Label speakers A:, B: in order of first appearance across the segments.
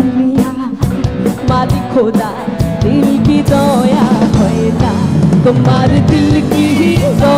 A: দুনিয়া মালিক খোদা দিল কি দয়া হয় না? তোমার দিল কি দয়া?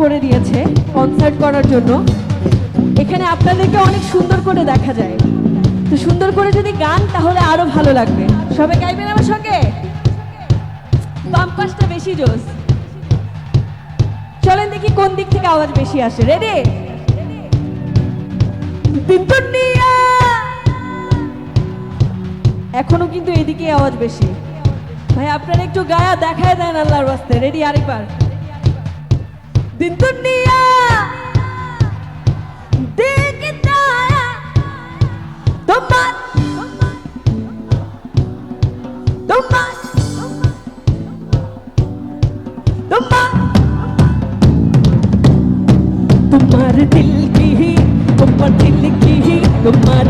A: করে দিয়েছে কনসার্ট করার জন্য। এখানে আপনাদেরকে অনেক সুন্দর করে দেখা যায়। তো সুন্দর করে যদি গান, তাহলে আরও ভালো লাগবে। সবাই গাইবেন আমার সঙ্গে? বাম বেশি জোস চলেন দেখি কোন দিক থেকে আওয়াজ বেশি আসে। রেডি এখনও কিন্তু এদিকে আওয়াজ বেশি। ভাই, আপনারা একটু গায়া দেখায় দেন আল্লাহর রাস্তে রেডি আরেকবার দিন দুনিয়া দেখতা তোমার তোমার তোমার তোমার দিল কি তোমার দিল কি তোমার